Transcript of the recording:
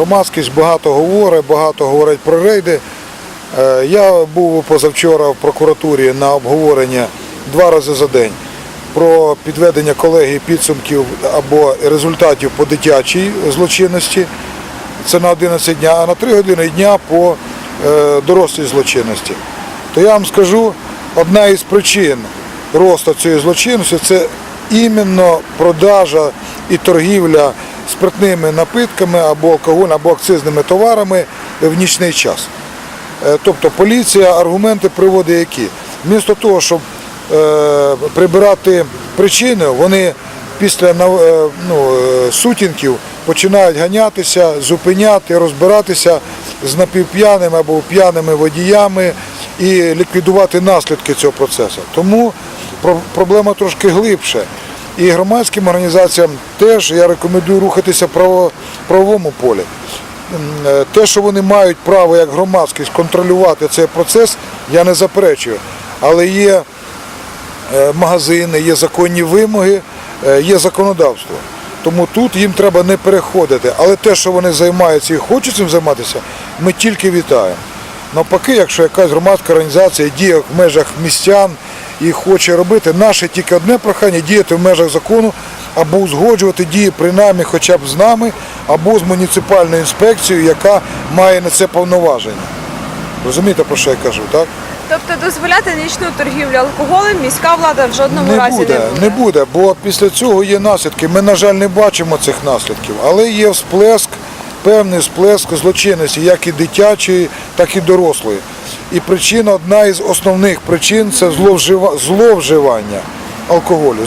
Громадськість багато говорить, багато говорить про рейди. Е, Я був позавчора в прокуратурі на обговорення два рази за день про підведення колегії підсумків або результатів по дитячій злочинності. Це на 11 дня, а на 3 години дня по е, дорослій злочинності. То я вам скажу, одна із причин росту цієї злочинності це іменно продажа і торгівля спиртними напитками або алкогольними, або акцизними товарами в нічний час. Е, Тобто поліція аргументи приводить які? Вмісто того, щоб е, прибирати причини, вони після е, ну, е, сутінків починають ганятися, зупиняти, розбиратися з напівп'яними або п'яними водіями і ліквідувати наслідки цього процесу. Тому проблема трошки глибше. І громадським організаціям теж я рекомендую рухатися в правовому полі. Е, Те, що вони мають право як громадськість контролювати цей процес, я не заперечую. Але є е, магазини, є законні вимоги, е, є законодавство. Тому тут їм треба не переходити. Але те, що вони займаються і хочуть цим займатися, ми тільки вітаємо. Навпаки, якщо якась громадська організація діє в межах містян і хоче робити, наше тільки одне прохання діяти в межах закону або узгоджувати дії принаймні хоча б з нами, або з муніципальною інспекцією, яка має на це повноваження. Розумієте, про що я кажу, так? Тобто дозволяти нічну торгівлю алкоголем міська влада в жодному Не разі буде, не буде. не буде, бо після цього є наслідки. Ми, на жаль, не бачимо цих наслідків, але є всплеск, певний всплеск злочинності, як і дитячої, так і дорослої. І причина, одна із основних причин це зловживання алкоголю.